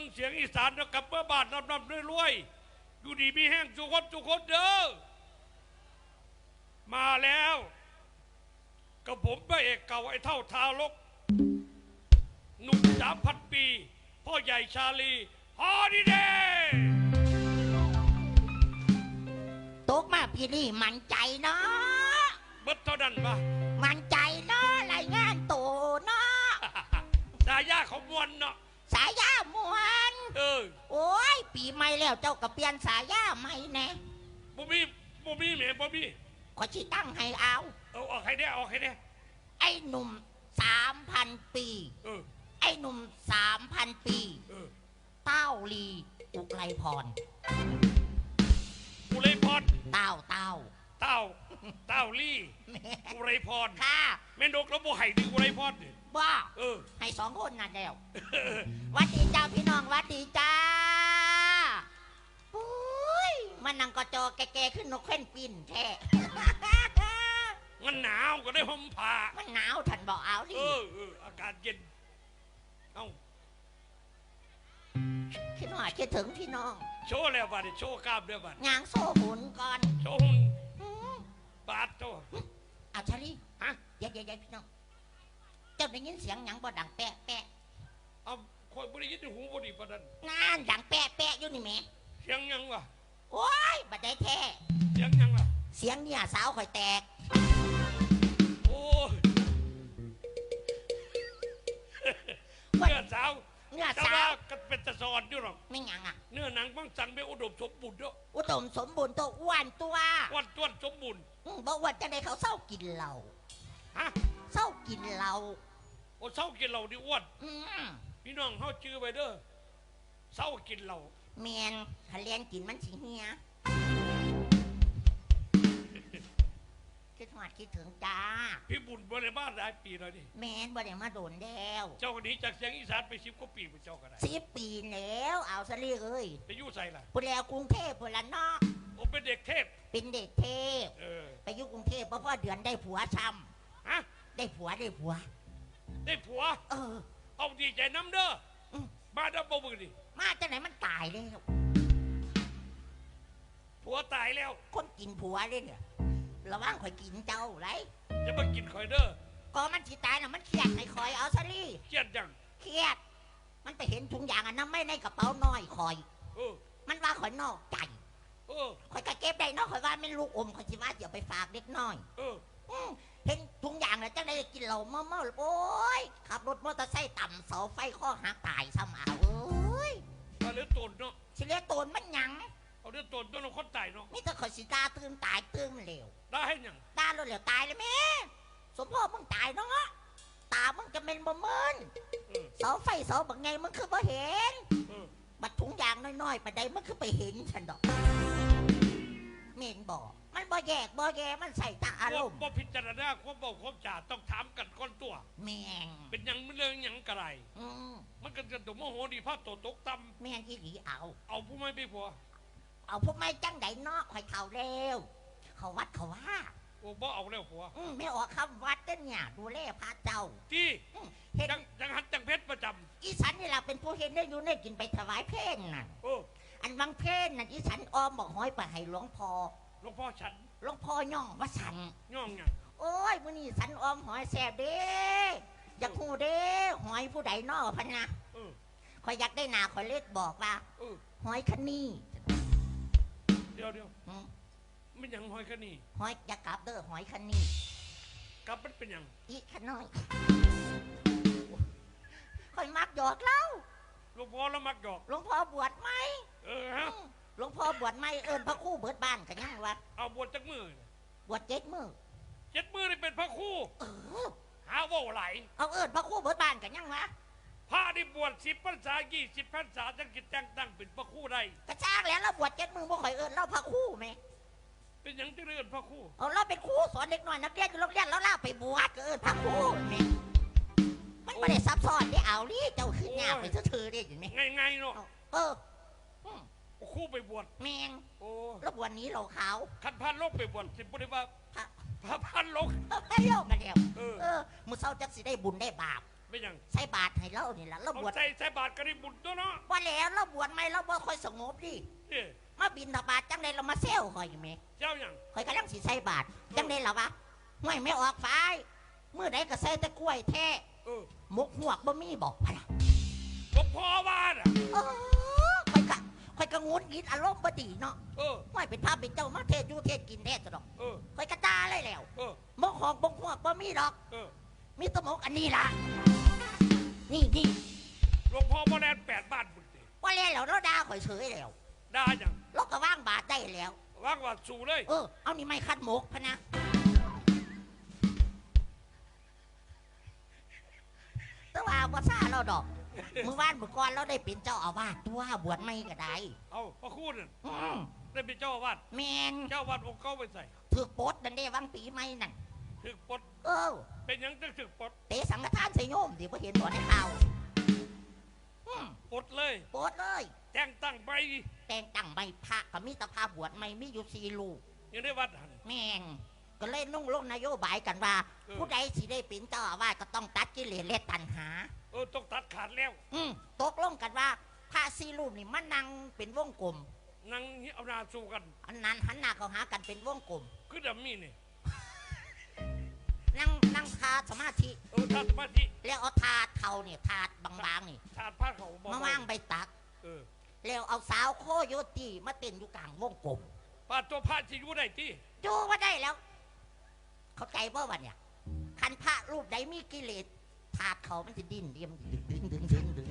งเสียงอีสานแล้วกลับเมื่อบาทนำนำรวยๆอยู่ดีมีแห้งทุกคนทุกคนเด้อมาแล้วกับผมพระเอกเก่าไอ้เท่าทารกหนุ่มสามพันปี พ่อใหญ่ชาลีฮอดีเดย์ตกมาพี่นี่มันใจเนาะเบิดเท่านั้นปะมันใจเนาะรายงานตัวเนาะดายาของมวลเนาะสายามวน เออโอ้ย ปีใหม่แล้วเจ้าก็เปลี่ยนสายาใหม่แน่บ่มีบ่มีแหม่บ่มีขอชิตั้งให้เอา เอาออกให้ได้ออกให้ได้ไอ้หนุ่มสามพันปี เออ ไอ้หนุ่มสามพันปี เออเต้าลีอุไรพร อุไรพรเต้าเต้าเต้าเต้าลี่แม่อุไรพรค่ะ แม่นกแล้วบ่ให้ดึงอุไรพรนี่ว่าเออ ให้สองคนนั่นแล้วหวัดดีจ้าพี่น้องหวัดดีจ้าอุ้ยมันนั่งกอจอแก่ๆขึ้นนกเข่นปินแท้ มันหนาวก็ได้ห่มผ้ามันหนาวท่านบอกเอาดิเออเอออากาศเย็น เอ้า คิดว่าคิดถึงพี่น้องโชว์แล้วบัดนี้โชว์กล้ามด้วยบัดยางโซ่หุนก่อนโชว์หุ่นอืมบาดโตเอาชาลีฮะ เดี๋ยวเดี๋ยวเดี๋ยวพี่น้องเจ้าได้ยินเสียงหยังบ่ดังแปะแปะเอาคอยบ่ได้ยินในหูบ่ดีปานนั้นนานดังแปะแปะอยู่นี่แหม่เสียงหยังวะโอ้ยบัดได้แท้ เสียงหยังล่ะเสียงเนี่ยสาวข่อยแตก โอ้ยว่าเนื้อสาวเนี่ยแต่สาว่าวก็เป็นตะสอนอยู่หรอกไม่หยังอะ เนื้อหนังบางสังไม่อุดมสมบูรณ์เด้ออุดมสมบูรณ์ตัวอ้วนตัววันต้วนสมบูรณ์อืมบอกว่าจะได้เขาเศร้ากินเหล้าฮะเศร้ากินเหล้า โอ้เศร้ากินเหล้าดิอ้วนอืมพี่น้องเฮาจื้อไว้เด้อเศร้ากินเหล้าแมนถ้าเรียนกินมันสิเฮียคิดหอดคิดถึงจ้า พี่บุญบ่ได้บ้านหลายปีแล้วนี่แมนบ่ได้มาโดนแล้วเจ้าคนนี้จากเสียงอีสานไปสิบกว่าปีเป็นเจ้าก็ได้สิบปีแล้ว เอาซะเลยเอ้ยไปอยู่ใส่ล่ะพูดแล้วกรุงเทพพูดละเนาะผมเป็นเด็กเทพเป็นเด็กเทพ เออไปอยู่กรุงเทพเพราะพ่อเดือนได้ผัวช้ฮะำได้ผัวได้ผัว ได้ผัว เออเอาดีใจน้ำเด้ออม มาดับบ่มือดิมาจากไหนมันตายแล้วผัวตายแล้วคนกินผัวเลยเนี่ยระวังข่อยกินเจ้าไรจะมากินคอยเด้อก็มันสิตายน่ะมันเครียดให้คอยเอาซะลี่เครียดยังเครียด มันไปเห็นถุงยางอันนั้นไม่ในกระเป๋าน้อยคอย เออมันว่าข่อยนอกใจเออข่อยก็เก็บได้เนอกข่อยว่าไม่ลูกอมข่อยสิว่าเดี๋ยวไปฝากเด็กน้อย เออ อืม เห็นถุงยางแล้วจังได้กินเหล้าเมาเมาโอ้ยขับรถมอเตอร์ไซค์ต่ำเสาไฟข้อหักตายซ้ำเอาเอ้ยมาเลือดตนเนาะสิเลียโตนมันหยังเอาเลือดตนต้นเอาคนตายเนาะนี่ถ้าข่อยสิตาตื่นตายตื่นเหลวได้ให้หยังตาโลดเหลวตายเลยแม่สมพ่อมึงตายเนาะตามึงจะเป็นบ่เมินเออเสาไฟเสาบักไงมึงคือบ่เห็นเออบัดถุงยางน้อยๆปะใดมันคือไปเห็นฉันดอกเมนบอก มันบ่แยกบ่แยกมันใส่ตาอารมณ์บ่พิจารณาความบอกความจ่าต้องถามกันก่อนตัว แมงเป็นหยังมันเรื่องหยังกระไรอืมมันก็จะตัวโมโหดีภาพตัวตกต่แมงอีหลีเอาำเอาผู้ไม่ไปผัวเอาพวกไม่จังไดเนอกข่อยเข่าเร็ว เขาวัดเขาว่าโอ้บ่เอาแล้วผัวอืมไม่ออกคำวัดเด้อเนี่ยดูแลพระเจ้าที่อืมเห็นจังจังหันจังเพชรประจอีสันนี่ล่ะเป็นผู้เห็นได้อยู่ในกินไปถวายเพลน่ะำโอ้อันวังเพลน่ะอีสันออมบอกห้อยไปให้หลวงพ่อ หลวงพ่อฉันหลวงพ่อย่องว่าสัน ย่องหยังโอ้ยมื้อนี้สันออมหอยแซ่บเด้อยากฮู้เด้หอยผู้ใดน้อพันนะเออข่อยอยากได้หนาข่อยเล็ดบอกว่า เออหอยคันนี่เดี๋ยวเดี๋ยวอืมมันหยังหอยคะนี่หอยอยากกลับเด้อหอยคันนี่กลับมันเป็นหยังอีขน้อยข่อยมักหยอกเล่าหลวงพ่อแล้วมักหยอกหลวงพ่อบวชไหมเออฮะอืม หลวงพ่อบวชไหมเอิญพระครู่เบิดบ้านกันยังวะเอาบวชจักมือบวชเจ็ดมือเจ็ดมือนี่เป็นพระครู่เออหาเว่าไหลเอาเอิญพระครู่เบิดบ้านกันยังวะพระที่บวชสิบพรรษายี่สิบพรรษาจังกิจแต่งตั้งเป็นพระครู่ได้ กระช่างแล้วเราบวชเจ็ดมือบ่ข่อยเอิญเราพระครู่ไหมเป็นหยังที่เรียนพระครู่เอาเราเป็นครูสอนเด็กน้อยนักเรียนอยู่โรงเรียนแล้วล่าไปบวชก็เอิญพระครู่ไหมมันไม่ได้ซับซ้อนได้เอาดิเจ้าขึ้นยากไปเถื่อๆได้เห็นไหม ง่ายๆเนาะ เอออืม ครู่ไปบวชแมงโอ้แล้ววันนี้เราขาวขันพันโลกไปบวชสิบริว่าพระพระพันโลก ให้โยกมาแล้วเออ เออมือเศร้าจักสิได้บุญได้บาปไม่หยังใส่บาตรให้เรานี่ล่ะเราเอาบวชใส่ใส่บาทก็ได้บุญตัวเนาะว่าแล้วเราบวชไหมเราบ่ค่อยสงบดินี่มาบินทบาทจังไดเรามาเซลข่อยอยู่แหมเจ้าหยังข่อยกำลังสิใส่บาตรจังไดล่ะวะห้วยไม่ออกฟ้ายมื้อใดก็ใส่แต่กล้วยแท้เออหมกหวกบ่มีบอกพะนะหลวงพ่อว่าน่ะ เออข่อยกะข่อย กะงุนงิดอารมณ์บ่ดีเนาะเออ ห้วยเป็นพระเป็นเจ้ามาเทศอยู่เทศกินแท้ซะดอกเออข่อยกะตาเลยแล้วเออหมกหอกบกหวกบ่มีดอก เออมีแตะมกอันนี้ล่ะ นี่นี่หลวงพ่อบ่แลนแปดบาทบุญติว่าแล้วเราด่าข่อยเฉยแล้วได้หยังเราก็ว่างบาทได้แล้ววางว่าสู่เลย เออ เอานี่ไม่คัดหมกพะนะ แต่ว่าภาษาเราดอก มือว่านมือก่อนเราได้เป็นเจ้าอาวาสตัวบวชไม่ก็ได้เอาพระคุณนั่นอืมได้เป็นเจ้าอาวาดแมนเจ้าอาวาดองค์เก่าไปใส่ถือปลดนั่นเด้วังปีใหม่นั่นถึกปลดเออเป็นหยังจะถึกปลดเตะสังฆทานใส่โยมดิพอเห็นตัวในข่าวอืมปลดเลย ปลดเลย แต่งตั้งไปแต่งตั้งใบพระก็มีแตะพาบวชไม่มีอยู่สี่ลูก ยังได้วัดหัน แม่งก็เลยนุ่งลงนโยบายกันว่า เออ ผู้ใดสิได้เป็นเจ้าอาวาสก็ต้องตัดกิเลสและตัณหา เออต้องตัดขาดแล้ว อืมตกลงกันว่าพระสี่รูปนี่มันนั่งเป็นวงกลม นั่งเอาหนาสู้กัน อันนั้นหันหน้าเข้าหากันเป็นวงกลม คือดัมมี่นี่นั่งนั่งคาสมาธิ เออทานสมาธิแล้วเอาถาดเขาเนี่ยถาดบางๆนี่ถาดผ้าเขาวมาว่างใบตัก เออแล้วเอาสาวโคโยตีมาเต้นอยู่กลางวงกลมป้าตัวพระที่อยู่ได้ที่จูว่าได้แล้ว เข้าใจป่าวะเนี่ยคันพระรูปใดมีกิเลส ถาดเขามันจะดิ้นเดียมดึงดึงดึงดึงดึง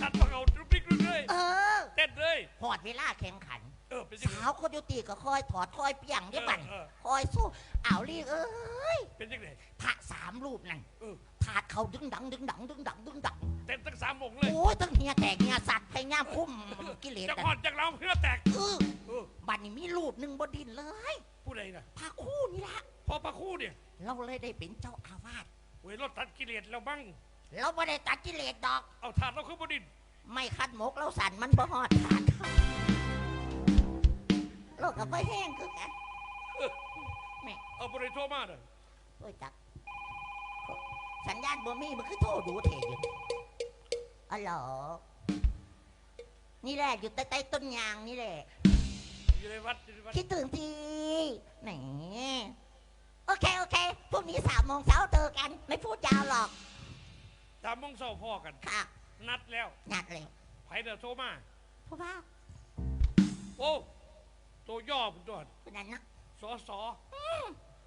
ถาดผ้าเขาลุกลิกลุกเลยเออเต้นเลย หอดเวลาแข่งขัน เออเป็นยังสาไงวโคโยตีก็คอยถอดคอยเปียงเดี๋ยวบันเออ คอยสู้อ้าวลีเอ้ยเป็นยังไงพระสามรูปนั่นเออถาดเขาดึงดังดึงดังดึงดังดึงดังเต้นตั้งสามวงเลยโอ้ยตั้งเฮียแตกเฮียสัตว์ให้ย่ามคุ้มกิเลสจะนั่หอนดจากเราเพื่อแตกเออเออบัดนี้มีรูปหนึ่งบดินเลยผู้ใดน่ะพระคู่นี่ละพอพระครู่เนี่ย เราเลยได้เป็นเจ้าอาวาส เว้ยรถตัดกิเลสเราบ้างเราไม่ได้ตัดกิเลสดอก เอาถาดเราขึ้นบดินไม่คัดหมกเราสั่นมันบ่หอดถาดโลกกับไปแห้งคือกันเออแม่เอาบริโทรมาเลยโอ้ยจัก สัญญาณบ่มีมันคือโทรดูเทอยู่อ๋อเหรอนี่แหละอยู่ใต้ๆต้นยางนี่แหละ อยู่ในวัดอยู่ในวัดคิดถึงทีแหน โอเค โอเคพรุ่งนี้สามโมงเช้าเจอกัน ไม่พูดยาวหรอกสามโมงเช้าพ่อกัน ค่ะ นัดแล้วนัดเลยไผเดือโทรมาเพราะว่าโอ้ตัวย่อผมตัวคนนั้นนะสอสอ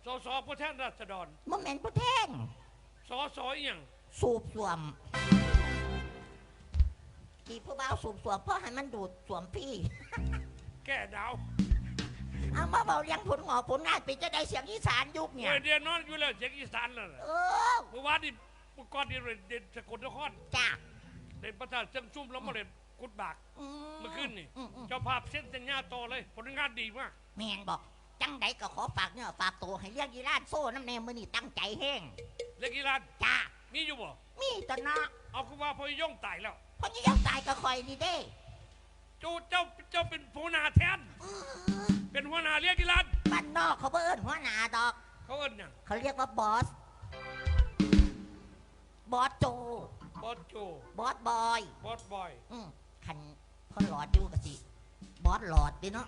สอสอผู้แทนราษฎรโมเมนต์ประเทศสอสออหย่างสูบสวมทีผู้บ่าวสูบสวมเพราะให้มันดูดสวมพี่ แก้ดาว เอามาเบาเลี้ยงผลงอกผลงานเป็นจะได้เสียงอีสานยุคเนี่ยเว้ยเดียนนอนอยู่แล้วเสียงอีสานแล้วน่ะเออเมื่อวานนี่เมื่อก่อนนี่เด่นสกลนครจ้าเด่นประธานเชิงซุ่มแล้วมาเด่นกุดบากอืเมื่อคืนนี่อืมอืมเจ้าภาพเส้นสัญญาต่อเลย ผลงานดีมากแมนบอกจังใดก็ขอฝากเนื้อฝากตัวให้เรียกยีราชโซ่น้ำแนมมือนี่ตั้งใจแห้งเล็กกีฬาจ้ามีอยู่บ่มีแตเนาะเอาคือว่าพอย่องตายแล้วเพราะนี่ยังตายก็คอยนี่เด้ เจ้าเจ้าเจ้าเป็นหัวหน้าแทนเออเป็นหัวหน้าเรียกกีฬาบ้านนอกเขาเบิ่นหัวหน้าดอก เขาเอิ้นหยังเขาเรียกว่าบอส บอสโจ บอสโจ บอสบอย บอสบอยอืมคันพ่อหลอดอยู่กับสิ บอสหลอดดิเนาะ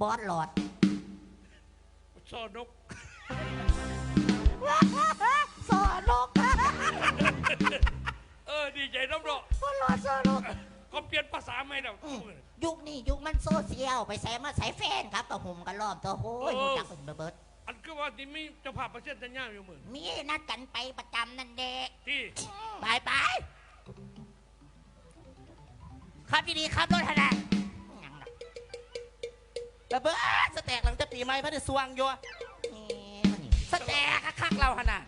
บอสหลอดซอนกสอนกเออดีใจน้ำเนาะ พ่อหลอดสอนก เขาเปลี่ยนภาษาใหม่แล้วอืมยุคนี้ยุคมันโซเชียลไปใส่มาใส่แฟนครับกับหุ่มกันรอบตัวโอ้ยเออรู้จักเป็นเบิดอันคือว่าที่มีเจ้าภาพประเทศสัญญาอยู่มือมีนัดกันไปประจำนั่นเด็กที่ไปไปครับดีๆครับรถขนาดยังล่ะระเบิดสแต็กหลังจากปีใหม่พระเดชสวงอยู่นี่มันนี่สแต็กคักๆเราขนาด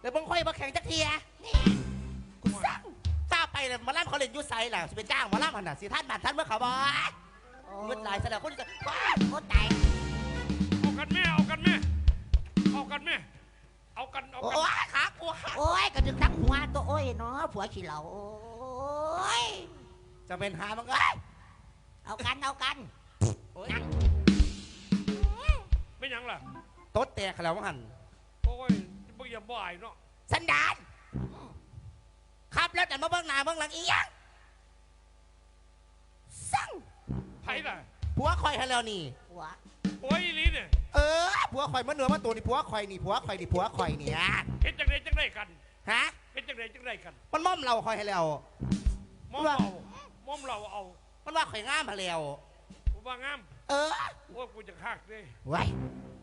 เดี๋ยวบังค่อยมาแข่งจักเทียนี่กูสั่ง ทราบไปเลยหมาล่ำเขาเล่นอยูไซแหละสิเป็นจ้างหมาล่ำขนาดสิท่านบัตรท่านเมื่อเขาบอกเงินหลายแสดงคนจะว้าโอ้ตายเอากันแม่เอากันแม่เอากันแม่เอากันเอาโอ้กันยขากูขาโอ้ยกระดึกทั้งหัวตัวโอ้ยเนาะผัวขี้เหล่าโอ้ยจะเป็นหามันก็เอ้ยเอากันเอากันโอ้ยนั่งไม่หยังล่ะ โต๊ดแตกแล้วมั้งหันโอ้ยบ่อย่าบ่ายเนาะสันดาน ครับแล้วแต่มาเบิ้งหน้าเบิ้งหลังอีหยังสั่งไผ่ล่ะผัวคอยให้แล้วนี่หัวโอ้ยอีหลีเนี่ยเออผัวคอยมันเหนือมาตัวนี่ผัวคอยนี่ผัวคอยนี่ผัวคอยนี่ฮะเฮ็ดจังไดจังไดกันฮะเฮ็ดจังไดจังไดกันมันม่อมเราคอยให้แล้วมอมว่าเรามอมเราเอา มันว่าคอยงามมาแล้วผมว่างาม เออโอ้ยกูจะคักเด้ไว้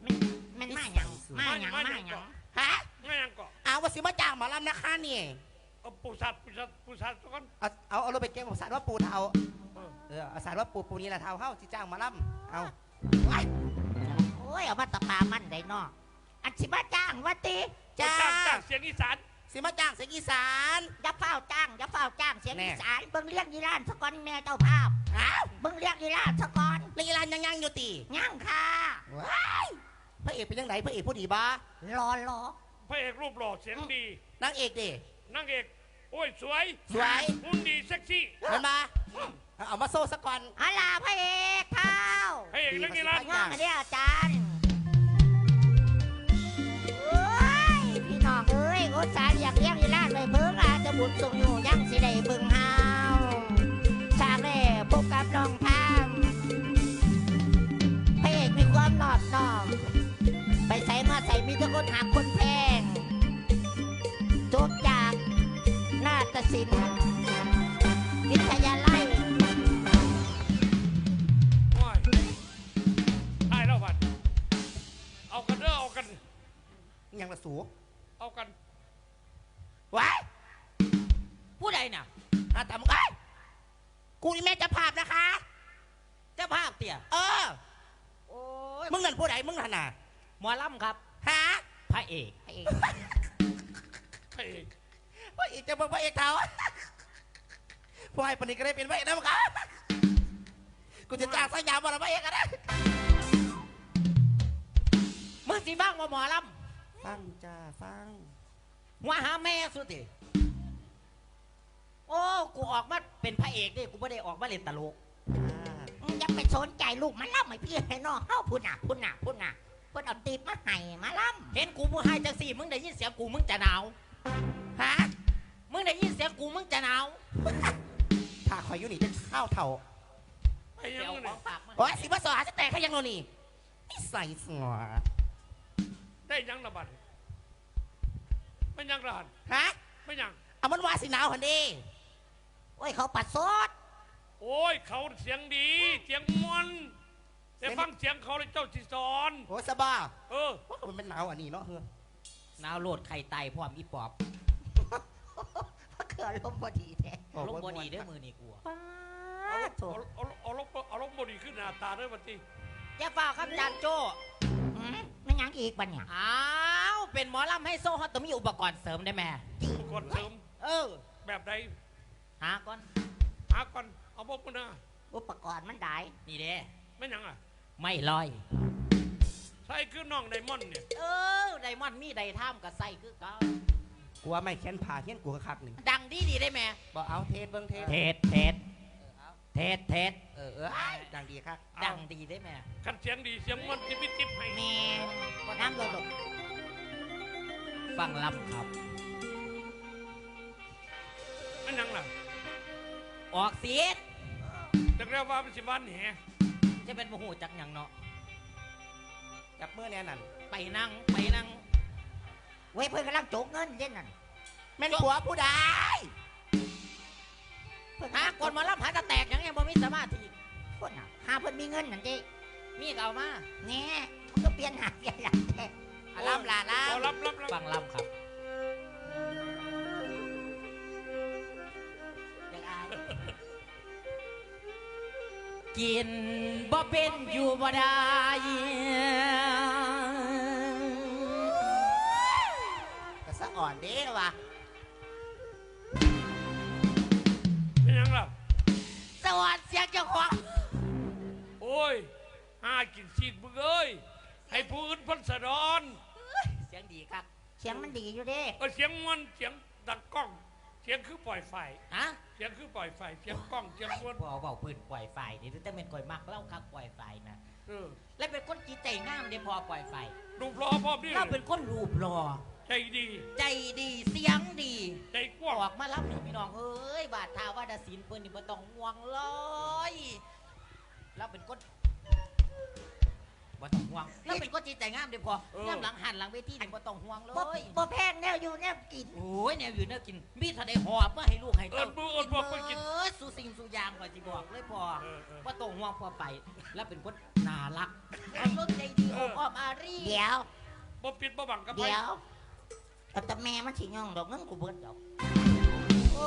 มันมันมาหยังมาหยังมาหยังฮะง่ายยังก็เอาว่าสิมาจ้างหมอลำนะคะนี่ เอาปูสัตว์ปูสัตว์ปูสัตว์ก่อนเอาเอาเอารถไปเก็บของสารว่าปูเทาเออเออเอาสารว่าปูปูนี่แหละเทาเข้าสิจ้างหมอลำเอาไว้โอ้ยเอามาตะปามันได้เนออันสิมาจ้างว่าติจ้าจ้างจ้างเสียงอีสานสิมาจ้างเสียงอีสานอย่าเฝ้าจ้างอย่าเฝ้าจ้างเสียงแน่อีสานเบิ่งเรียกยีรานสะก่อนแม่เจ้าภาพอ้าวเบิ่งเรียกยีรานสะก่อนลีลานยังยังอยู่ตีย่างค่ะว้ายพระเอกเป็นยังไงพระเอกผู้ดีบ้ารอรอพระเอกรูปหล่อเสียงดีนางเอกดิ นางเอกโอ้ยสวยสวย หุ่นดีเซ็กซี่เห็นมาเอาเอามาโซ่สักก่อนอาลาพระเอกเท้าพระเอกเรื่องนี้ละย่องมาได้อาจารย์โอ้ยพี่น้องเอ้ยอุตส่าห์อยากเลี้ยงยีรานไว้เบิ่งอาจจะบุญส่งอยู่ยังสิได้เบิ่ ผู้ให้ปนิก็ได้เป็นพระเอกนะมึงครับกูจะจ้างสยามมาละพระเอกกันนะมึงสิบ้างว่าหมอลฟังจ้าฟังำว่าหาแม่สุดติโอ้กูออกมาเป็นพระเอกดิกูไม่ได้ออกมาเล่นตลกอ่ามึงอย่าไปสนใจลูกมันล่ำให้พี่ให้น้องเฮ้าพุ่นน่ะพุ่นน่ะพุ่นน่ะเพิ่นเอาตีบมาให้มาล่เห็นกูมือให้จังสี่มึงได้ยินเสียงกูมึงจะหนาวฮะมึงได้ยินเสียงกูมึงจะหนาวถ้าคอยอยู่นี่จะข้าวเท่าไอ้ยัเดี๋งยวขเนี่อยงฝากมาโอ้ยสิบสอหาจะแตกเขายังโนนี่นี่ใส่สัวได้ยังละบัดไม่ยังละหันฮะไม่ยัง เอามันว่าสิหนาวหันดีำโอ้ยเขาปัดโซดโอ้ย เขาเสียงดี เสียงมวนแต่ฟังเสียงเขาเลยเจ้าสิสอน โอ้ยสบายเออว่ามันเป็นหนาวอันนี้เนาะเฮ้อหนาวโลดไข่ไตพร้อมอีปอบ เพราะเกิดลมพอดีแท้ ลงบอดีเด้อมือนี่กูอะป้าเอาลดบโถเอาเอาเอาลบเอาลบบดีขึ้นหน้าตาด้วยบัดนี้อย่าฝ่าครับจานโจ้อืมไม่ยังอีกบัดเนี่ยอ้าวเป็นหมอลำให้โซ่ฮอตต้องมีอุปกรณ์เสริมได้ไหมอุปกรณ์เสริมเออแบบใดหาก่อนหาก่อนเอาบอกมานะอุปกรณ์มันได้นี่เด้ไม่ยังอะไม่ลอย ใช่คือน้องไดมอนด์เนี่ย เออไดมอนด์มีไดท่ามกับไส้คือเก่า กูว่าไม่แค้นผ่าเฮี้ยนกูก็คักหนึ่งดังดีดีได้ไหมบอกเอาเทสเบิ้งเทสเทศเทศเทศเทศเออเอออ้ายดังดีครับดังดีได้ไหมคันเสียงดีเสียงมวนจิบจิบให้แม่น้ำโดดฟังลำครับไม่ยังล่ะออกเสียงจากเรียกว่าเป็นสิบ้านแหจะเป็นโมโหจักหยังเนาะจับมือแน่นั่นไปนั่งไปนั่ง เว้ยเพิ่นกำลังโจกเงินเด่นนั่นแม่นผัวผู้ใดเพิ่นหาก่อนหมาลำหาตะแตกหยังไงบ่มีสมาธิคนน่ะหาเพิ่นมีเงินนั่นดิมีก็เอามาแน่มันก็เปลี่ยนหาเปลี่ยนหลังแท้อาลำลาลาเอารับรับรับฟังลำครับเด็กอายกินบ่เป็นอยู่บ่ได้ เด้ว่ะไม่ยังล่ะ สวัสดีเสียงเจ้าของโอ้ยหากินซีดมึงเอ้ย ให้ผู้อื่นเพ้นสะดอนเสียงดีครับเสียงมันดีอยู่เด้เออเสียงมวนเสียงดังกล้อง เสียงคือปล่อยไฟ ฮะเสียงคือปล่อยไฟ เสียงกล้อง เสียงมวนบ่เบาปืนปล่อยไฟนี่แต่เป็นก่อยมักเล่าคักปล่อยไฟนะเออและเป็นคนจิตใจงามเด้พอปล่อยไฟ ดูพลอพร้อมนี่เราเป็นคนรูปรอ ใจดี ใจดีเสียงดีใจกว้างออกมารับหนึ่งพี่น้องเอ้ย บาททาวาดศิลป์เปิ้นนี่บ่ต้องห่วงเลยเราเป็นคนบ่ต้องห่วงเราเป็นคนจิตใจงามเด้อพอย่ำหลังหันหลังเวทีนี่บ่ต้องห่วงเลบ่ยบ่แพงแนวอยู่แนวกินโอ้ยแนวอยู่แนวกิน มีเท่าใดหอบมาให้ลูกให้เอิเต้าญมือเอิญบอกไปกินเออสู่สิ่งสู่อย่างก่อนสิบอกเลยพอเออเออว่าต้องห่วงพอไป แล้วเป็นคนน่ารักรถใจดีอบอ้อมอารีเดี๋ยวบ่ปิดบ่บังกับไผเดี๋ยว เอาแต่แม่มันสิย่องดอกเงินกูเบิดดอกโอ้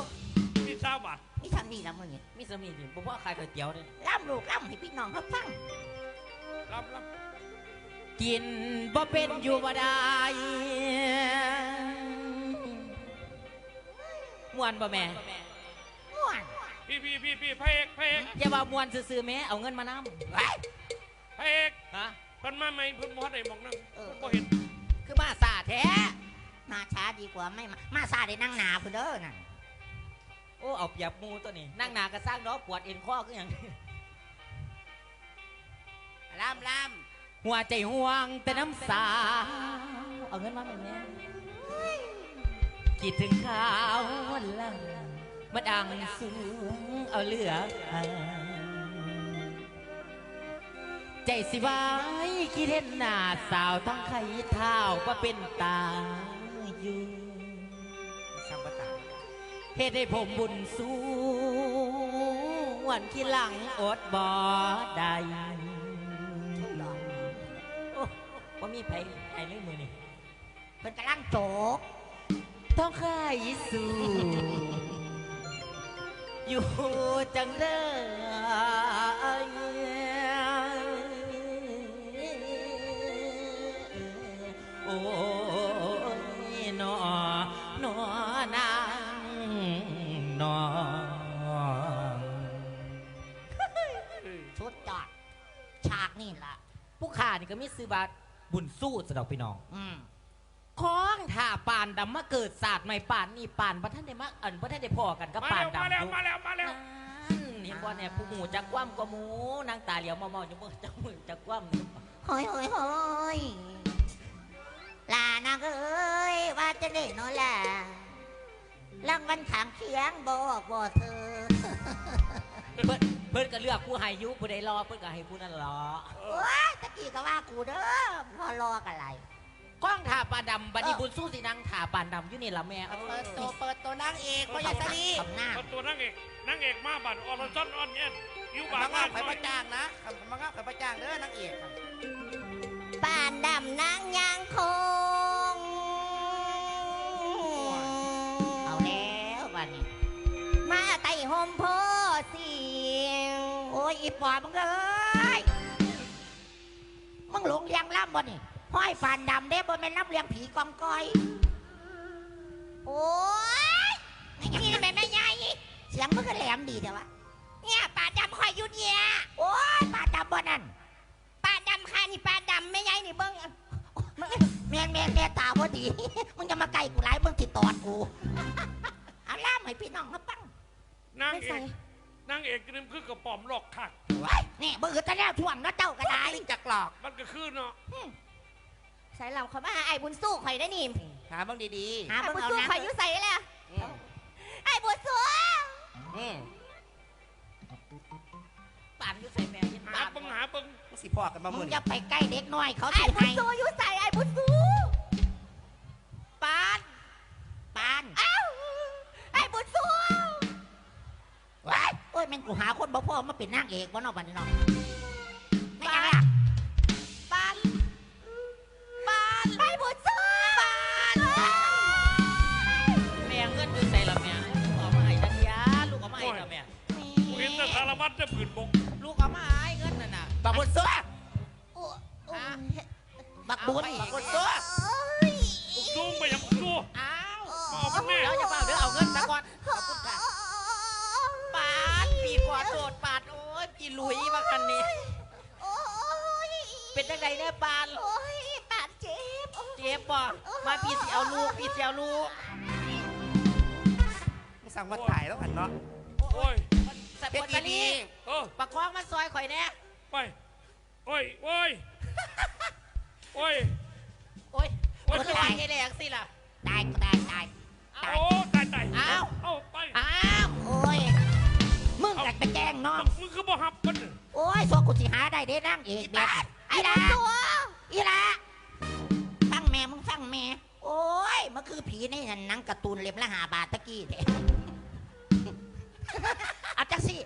มีสาวบาทนี่ทำนี่ละมึงนี่มีสามีดิผมว่าขายก๋วยเตี๋ยวเนี่ยล่ำลูกล่ำให้พี่น้องเขาฟังรับรับกินบ่เป็นอยู่บ่ได้มวนบ่แม่ม่วนพี่พี่พี่พี่พระเอกพระเอกอย่าว่ามวนซื่อๆแม่เอาเงินมานำไว้พระเอกฮะเพิ่นมาไหมเพิ่นบ่ได้มองนั่งเออเพิ่นบ่เห็นคือมาสาแท้ มาช้าดีกว่าไม่มามาซาได้นั่งหนาพุ่นเด้อนั่นโอ้เอาเปรียบหมูตัวนี้นั่งหนากระสร้างเนาะปวดเอ็นข้อคือหยังล่ำล่หัวใจห่วงแต่น้ำสา เอาเงินมาแม่แม่คิดถึงข้าววันหลังมาดังสูงเอาเหลืออ่างใจสิวายคิดเห็นหน้าสาวต้องไข่เท้าว่าเป็นตา อยู่สัมปทาเหตุให้ผมบุญสู้วันที่หลังอดบ่ได้โอ้ว่ามีไผไผเลยมือนี่เพิ่นกำลังโจกต้องขายสู่อยู่จังเด้อโอ้านี่ก็มีซื้อบาทบุญสู้สะดอกพี่น้องอืมของถ้าปานดำมาเกิดศาสตร์ใหม่ปานนี่ปานพระท่านได้มาอันพระท่านได้พอกันกับมาปานแล้วดำมาแล้วมาแล้วมาแล้วนั่นเห็นบ่เนี่ยผู้หมูจักคว่ำกว่าหมูนางตาเหลียวมอมอจะมือจักมือจักคว่ำโหยโหยโหยลานางเอ้ยว่าจะได้นอนล่ะรางวัลขางเคียงบอกบ่เธอเพิ่น พิ่นก็เลือกผู้ให้อยุผู้ใดรอเพิ่นก็ให้ผู้นั้นรอโอ้ยตะกี้ก็ว่ากูเด้อพอรอกันไรก้องถาปานดำบัดนี้บุญสู้สินางถาปานดำอยู่นี่ละแม่เอ้เปิยดตัวเปิดตัวนางเอกพ่อยายสลีทำหน้าเพิ่นตัวนางเอกนางเอกมาบัดอรชอนออนเอ็นอยู่บ้ามานงาบ้ามนไข่ประจางนะมางามไข่ประจางเด้อนางเอกป่านดำนางยางคง เอาแล้ววันนี้ มาไต่ห่มโพเสียงโอีปอมึงเอ้ยมึงหลงเลี้ยงล่ำบ่นี่ห้อยป่านดำเด้บ่แม่นล่ำเลี้ยงผีกองกอย โอ้ยนี่แม่แม่ใหญ่เสียงมึงก็แหลมดีแต่ว่าเนี่ยป่าดำคอยอยุ่เนี่ยโอ้ยป่าดำบ่นั่นปลาดำค่ะนี่ปลาดำไม่ใหญ่นี่เบิ้งแม่นแม่นแม่ตาพอดี มึงจะมาไกลกูไรมึงติดตอดกูเอาล่ามให้พี่น้องเขาปังนางเอก นางเอกนี่มันคือกระป๋อมหลอกคักไว้นี่เบื่อตะแล้วท่วงเนาะเจ้าก็ได้ลิงจักหลอกมันก็คือเนาะใส่ลำเขามาหาไอ้บุญสู้ข่อยได้นี่หาบ้างดีหาไอ้เบิ่งบุญเอาสู้นะข่อยอยู่ใส่เลยอะๆอืมไอ้บุญสู้อืมปานอยู่ใส่แม่เห็นหาปานเบิ่งหาเบิ่งสิพ่อกันมามึมืงอจะไปใกล้เด็กน้อยเขาไอ้สิบุญให้สู้อยู่ใส่ไอ้บุญสู้ ออกมาเป็นนางเอกวะเนาะบัดนี้เนาะ อ้ยปีหลุยมาคันนี้ โอ้ยเป็นจังไดเนี่ยปานโอ้ยปานเจ็บโอ้ยเจ็บบ่มาปีสิเอาลูกปีสิเอาลูกไม่สั่งมาถ่ายแล้วกันเนาะโอ้ยแต่เฮ็ปดกติดีเออประคองมาซอยข่อยแน่ไปโอ้ยโอ้ยโอ้ยโอ้ยโอ้ยมันคืคืออว่าว่าเฮ็ดได้จังซี่ล่ะตายก็ตายตายโอ้ตายตายอ้าวเอาไปอ้าวโอ้ย มึงกัดไปแกล้งน้อง มึงคือบ่หับมัน โอ้ยโซกูสิหาได้เด้นั่งเอกเนี่ยอีละอีละฟังแม่มึงฟังแม่ โอ้ยมันคือผีในหนังการ์ตูนเล่มละหาบาทตะกี้เด้เอาจังสิ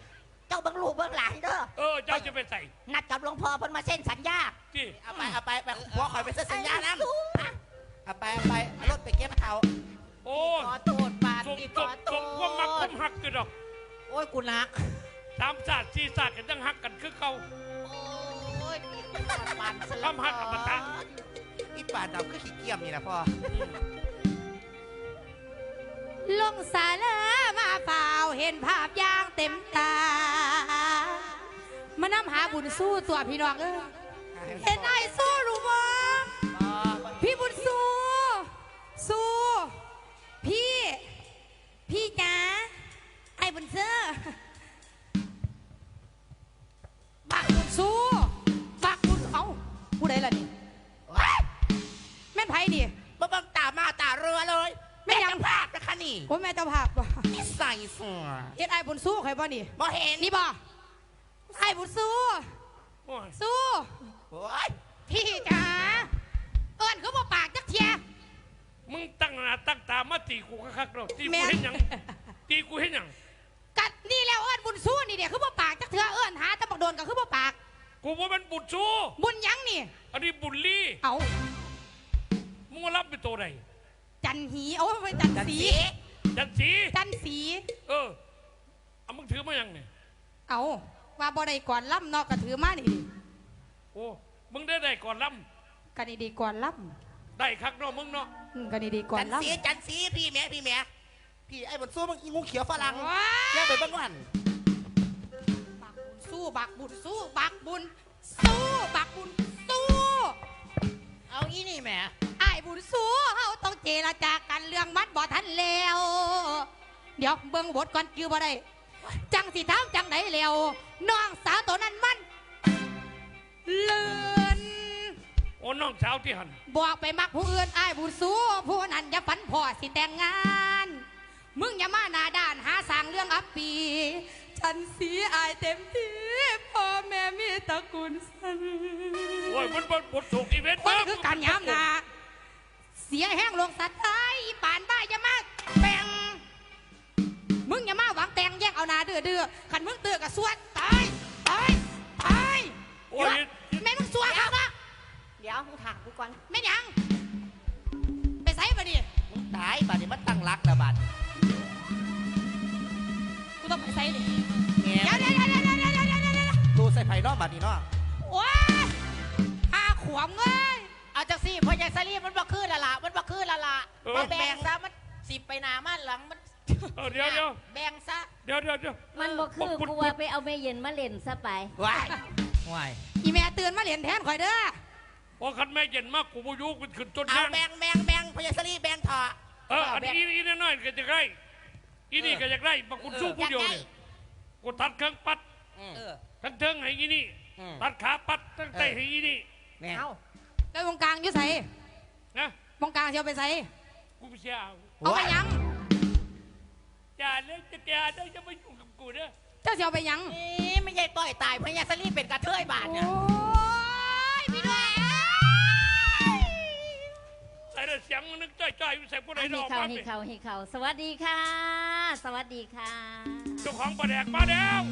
เจ้าเบังลูกเบังหลานเด้อ เออ เจ้าจะไปใส่ นัดกับหลวงพ่อเพิ่นมาเส้นสัญญาที่เอาไปเอาไปไปหัวข่อยไปเซ็นสัญญาน้ำเอาไปเอาไปเอารถไปเก็บเขาโอ้ยขอโทษบาทสมนี่สขอมโทสมความมักควาษมหักกันดอก โอ้ยกูนัก สามศาสตร์สี่ศาสตร์กันยังหักกันคือเขา โอ้ยปานสความหักอมตะ อีป่าดำคือขี้เกียจนี่นะพ่อ ลงสาลามาเปล่าเห็นภาพอย่างเต็มตา มานำหาบุญสู้ตัวพี่น้องเอ้ยเห็นไอ้สู้รู้บ่พี่บุญสู้สู้ แม่เจ้าภาพบ่นิสัยสัวเฮ็ดไอ้บุญสู้ใครบ่นี่บ่เห็นนี่บ่ไอ้บุญสู้ โอ้ยสู้ โอ้ยพี่จ๋าเอิ้นเขาบ่ปากจักเทีย มึงตั้งหน้าตั้งตามาตีกูคักๆเราตีกูแม่นเห็นหยังตีกูเห็นหยังกัดนี่แล้วเอิ้นบุญสู้นี่เดี๋ยวคือบ่ปากจักเทื่อเอิ้นหาแตะบักโดนก็คือบ่ปาก กูว่ามันบุญชูบุญหยังนี่ อันนี้บุญลี่เอามึงมารับเป็นตัวไหนจันหีโอ้ยไม่จันสี จันสีจันสี เออเอามึงถือมายังเนี่ยเอาว่าบ่ได้ก่อนล่ำเนอกก็ถือมานี่ดิโอ้มึงได้ได้ก่อนล่ก็นี่ดีก่อนล่ำได้คักเนาะมึงเนาะำอืมก็นี่ดีก่อจันนล่ำสีจันสีพี่แม่พี่แม่พี่ไอ้บนสู้มึงอีงูเขียวฝรั่งว้าแย่ไปเบ้างวันบักบุญสู้บักบุญสู้บักบุญสู้บักบุญสู้ เอาอีนี่แหม่ ไอ้ายบุญสู้เฮาต้องเจรจากันเรื่องมัดบ่ทันแล้ว เดี๋ยวเบิ่งบทก่อนคือบ่ได้จังสิทำจังไหนแล้วน้องสาวตัวนั้นมันเลือนโอ้น้องสาวที่หันบอกไปมักผู้อื่นไอ้ายบุญสู้ผู้นั้นอย่าฝันพ่อสิแต่งงาน มึงอย่ามาหนาด้านหาสร้างเรื่องอับปี ฉันสีอายเต็มที่พ่อแม่มีตระกูลสันโอ้ยมันบทบทส่งอีเวนต์มันคือการย้ำนะ เสียแห้งลงสัตว์ไอ้ยอีป่านบ้าอย่ามาแบ่งมึงอย่ามาหวังแต่งแย่งเอาหนาเดือเดือขันมึงเตือกับสวดตายตายตายโอ้ยแม่มึงสวดครับนะเดี๋ยวมึงถามกูก่อนแม่นยัง ไปใส่ปะดิมึงตายบัดนี้มันตั้งรักแล้วบัดกูต้องไปใส่ดิแง่เดี๋ยวเดี๋ยวเดี๋ยวเดี๋ยวเดี๋ยวเดี๋ยวเดี๋ยวเดี๋ยวดูใส่ไผ่นอกบัดนี้เนาะโอ้ยอาขวมเอ้ย เอาจังสิพ่อใหญ่สลีมันบ่คือละละมันบ่คือละละเออ มาแบ่งซะมันสิไปหน้ามาหลังมันเออเดี๋ยวเดี๋ยวแบ่งซะเดี๋ยวเดี๋ยวเดี๋ยว มันบ่คือกูว่าไปเอาแม่เย็นมาเล่นซะไป ว้ายว้ายอีแม่เตือนมาเหรียญแทนข่อยเด้อพอคันแม่เย็นมากกูบ่อยุกูขึ้นต้นเอายางแบงแบงแบงพญาสลีแบงเถอะ เอออันนี้อีนี่น้อยก็จะได้อีนี่ก็จะได้บางคนสู้ผู้เดียวเนี่ยกูตัดเครื่องปัดเออ ทั้งเทิงให้อีนี่อืมตัดขาปัดทั้งไตให้อีนี่แน่เอา แล้ววงกลางอยู่ใส่นะวงกลางสิเชียวไปใส่กูไม่เชื่อเอาเอาไปยัง อย่าเลยจะอย่าได้จะมายุ่งกับกูเด้อเจ้าสิเชียวไปยัง นี่ไม่ใช่ต่อยตายพ่อใหญ่สลีเป็นกระเทยบาทเนี่ยโอ้ยพี่ด้วยใส่แต่เสียงมันนึกจ้อยๆอยู่ใส่ผู้ใดให้ดอกเขามาให้เป็นเขาให้เขาสวัสดีค่ะ สวัสดีค่ะ เจ้าของประแดกมาแล้ว